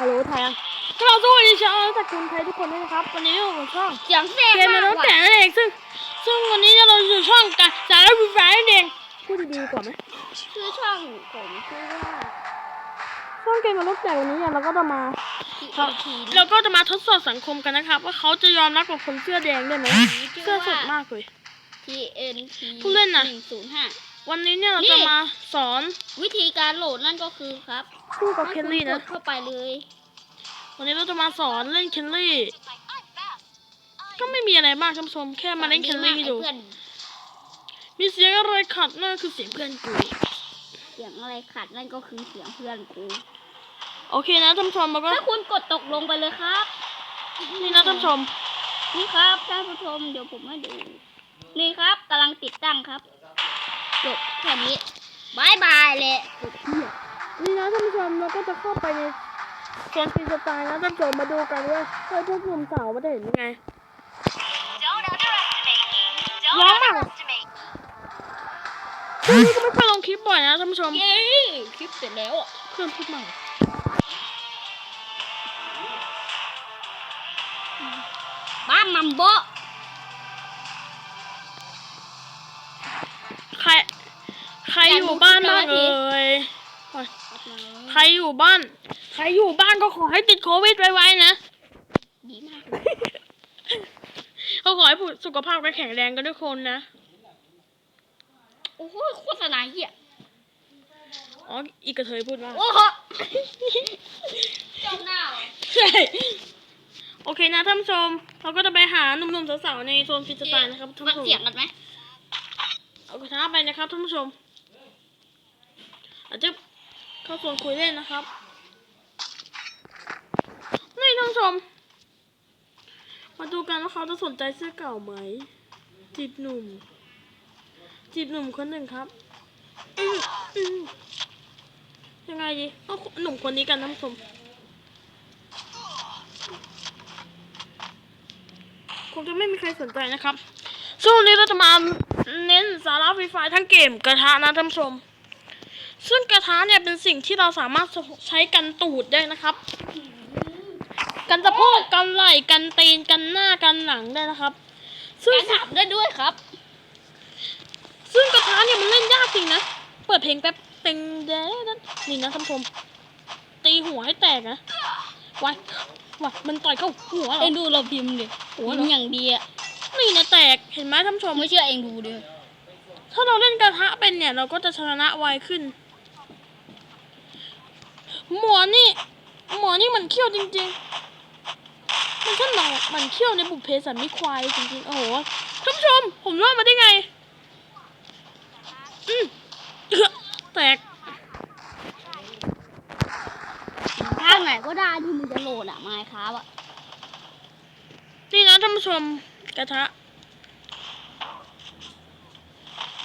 ฮัลโหลไทยอะก็เราสวัสดีชาวตระกูลไทยทุกคนด้วยนะครับ วันนี้อยู่กับช่องเสียงแทรกเกมในมากรถว่ะแต่นั่นเองซึ่ง ซึ่งวันนี้เราอยู่ช่องการสารวิฟายนั่นเองพูดดีๆก่อนไหมชื่อช่องผมชื่อว่าช่องเกมในรถแต่วันนี้เนี่ยเราก็จะมาทีเราทีเราก็จะมาทดสอบสังคมกันนะครับ ว่าเขาจะยอมรับกับคนเสื้อแดงได้ไหมเสื้อสดมากเลยทีเอ็นทีผู้เล่นน่ะหนึ่งศูนย์ห้า วันนี้เนี่ยเรานี่จะมาสอนวิธีการโหลดนั่นก็คือครับคู่กับเคให้ลณลี่กนะดเข้าไปเลย วันนี้เราจะมาสอนเล่นเคลลี่ก็ไม่มีอะไรมากท่านผู้ชมแค่มาเล่นเคลลี่ดีดูมากไอ้เพื่อนมีเสียงอะไรขัดนั่นคือเสียงเพื่อนกูเสียงอะไรขัดนั่นก็คือเสียงเพื่อนกูโอเคนะท่านผู้ชมเราก็ถ้าคุณกดตกลงไปเลยครับนี่นะท่านผู้ชมนี่ครับท่านผู้ชมเดี๋ยวผมให้ดูนี่ครับกำลังติดตั้งครับ จบแค่นี้บายบายเลยกดเหี้ยนี่นะท่านผู้ชมเราก็จะเข้าไปในโซนฟีสไตล์นะท่านผู้ชมมาดูกันว่าเฮ้ยพวกหนุ่มสาวมันจะเห็นยังไง Don't underestimate me. Don't Wow. underestimate. ช่วงนี้ก็ไม่ค่อยลงคลิปบ่อยนะท่านผู้ชมเย้คลิปเสร็จแล้วอะเพื่อนพูดมาบ้ามัมโบ อยู่บ้านบ้างเอ่ยใครอยู่บ้าน ใครอยู่บ้านก็ขอให้ติดโควิดไวๆนะ ดีมากเลยเขาขอให้สุขภาพแข็งแรงกันทุกคนนะ โอ้โหโฆษณาเหี้ย อ๋อ อีกกระเทยพูดว่า โอ้โหเจ้าหน้าเหรอใช่โอเคนะท่านผู้ชม เราก็จะไปหาหนุ่มๆสาวๆในโซนฟรีสไตล์นะครับท่านมันผู้ชเสียงมกันไหมเอากระทะไปนะครับท่านผู้ชม อาจจะเข้าโซนคุยเล่นนะครับ นี่ท่านชม มาดูกันว่าเขาจะสนใจเสื้อเก่าไหม จีบหนุ่ม จีบหนุ่มคนหนึ่งครับยังไงดีเอาหนุ่มคนนี้กันท่านชมคงจะไม่มีใครสนใจนะครับ ช่วงนี้เราจะมาเน้นสาระฟรีไฟทั้งเกมกระทะนะท่านผู้ชม ซึ่งกระทะเนี่ยเป็นสิ่งที่เราสามารถใช้กันตูดได้นะครับ กันสะโพกกันไหล่กันตีนกันหน้ากันหลังได้นะครับ ซึ่งการถามได้ด้วยครับ ซึ่งกระทะเนี่ยมันเล่นยากจริงนะ เปิดเพลงแป๊บเต็งเด้นั่นนี่นะท่านผู้ชมตีหัวให้แตกนะวายวายมันต่อยเข้าหัวเหรเอ็องดูเราพิมพ์ดิพิมพ์อย่างดีอะนี่นะแตกเห็นไหมท่านผู้ชมไม่เชื่อเองดูดิถ้าเราเล่นกระทะเป็นเนี่ย เราก็จะชนะไวขึ้น หมอนี่ หมอนี่มันเขี้ยวจริงๆ มันช่างหนังมันเขี้ยวในบุพเพสันนิควายจริงๆ โอ้โหท่านผู้ชม ผมรอดมาได้ไง อืมเอื้อแตกทางไหนก็ได้ที่มึงจะโหลดอะไมค์ครับอะนี่นะท่านผู้ชมกระทะ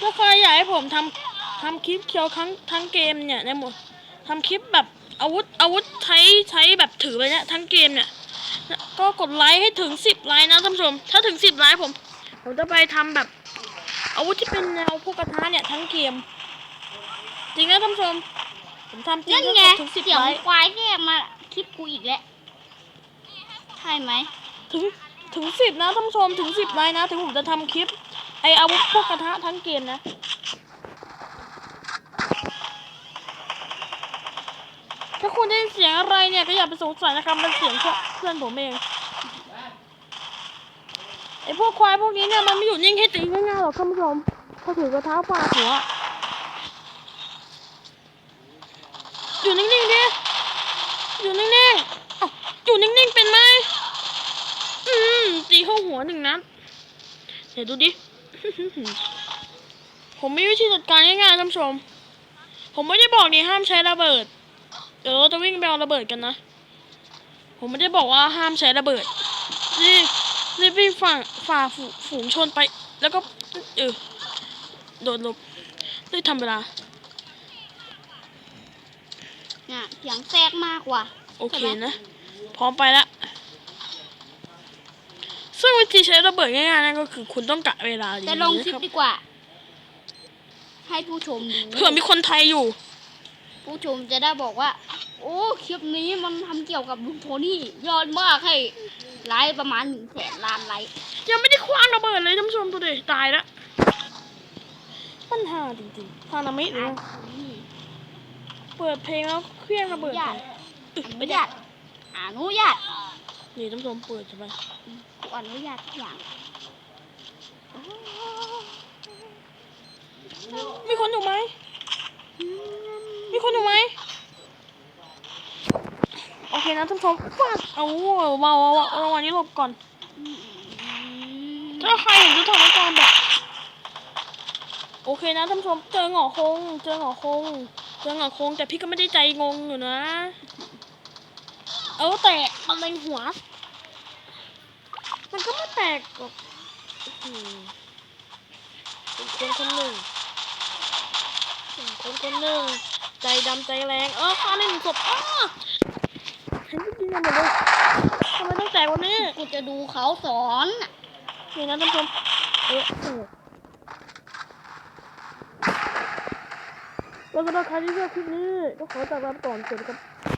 ถ้าใครอยากให้ผมทำทำคลิปเคียวทั้งทั้งเกมเนี่ยในหมดทำคลิปแบบ อาวุธอาวุธใช้ใช้แบบถือไปเนี่ยทั้งเกมเนี่ยก็กดไลค์ให้ถึงสิบไลค์นะท่านผู้ชม ถ้าถึงสิบไลค์ผม ผมจะไปทำแบบ อาวุธที่เป็นแนวพวกกระทะเนี่ยทั้งเกม จริงนะท่านผู้ชม ผมทำจริงนั่นก็ไงกดถึงสิบเสียงไลค์ควายแทรกมาคลิปกูอีกแล้วใช่ไหมถึงถึงสิบนะท่านผู้ชมถึงสิบไลค์นะ ถึงผมจะทำคลิปไออาวุธพวกกระทะทั้งเกมนะ ถ้า คุณได้เสียงอะไรเนี่ยก็อย่าไปสงสัยนะครับมันเสียงเพื่อนผมเองไอพวกควายพวกนี้เนี่ยมันไม่อยู่นิ่งให้ตีง่ายๆหรอกท่านผู้ชมเขาถือกระทะฟาดหัวอยู่นิ่งๆดิอยู่นิ่งๆอาอยู่นิ่งๆเป็นไหมอืมตีเข้าหัวหนึ่งนัดเดี๋ยวดูดิผมมีวิธีจัดการง่ายๆท่านผู้ชม ผมไม่ได้บอกนี่ห้ามใช้ระเบิด ดี๋ยวเราจะวิ่งไปเอาระเบิดกันนะ ผมไม่ได้บอกว่าห้ามใช้ระเบิดนี่รีบวิ่งฝ่าฝ่าฝูฝูงชนไป แล้วก็เออโดดหลบได้ทำเวลาน่ะเสียงแทรกมากกว่าโอเคใช่ไหมนะ พร้อมไปละซึ่งวิธีใช้ระเบิดง่ายๆนั่นก็คือคุณต้องกะเวลาดีแต่ลงคลิปนะครับดีกว่า ให้ผู้ชมดูเผื่อมีคนไทยอยู่ ผู้ชมจะได้บอกว่า โอ้คลิปนี้มันทำเกี่ยวกับลุงโทนี่ยอดมากให้ไลค์ประมาณหนึ่งแสนล้านไลค์ยังไม่ได้คว้างระเบิดเลยท่านผู้ชมดูดิตายแล้วปัญหาจริงๆฮานามิหรือเปิดเพลงแล้วเครื่องระเบิดญาไปติอนุญาตอนุญาตนี่ท่านผู้ชมเปิดใช่ไหมกูอนุญาตทุกอย่างมีคนอยู่ไหม มีคนอยู่ไหมโอเคนะท่านผู้ชมฟาดเอาเบาๆเอาระว่างนี้หลบก่อน ถ้าใครเห็นสถานการณ์แบบโอเคนะท่านผู้ชมเจอหงอคง เจอหงอคง เจอหงอคง แต่พี่ก็ไม่ได้ใจงงอยู่นะ เออแต่มันเล็งหัว มันก็ไม่แปลกหรอกเป็นคนคนหนึ่งเป็นคนคนหนึ่ง ใจดำใจแรงเออฆ่าได้หนึ่งศพอ้าเห็นจริงๆนะหมดเลยทำไมต้องแตกวันนี้กูจะดูเขาสอนนี่นะท่านผู้ชมเออโอ้แล้วสำหรับใครที่ชอบคลิปนี้ก็ขอจากลาไปก่อนสวัสดีครับ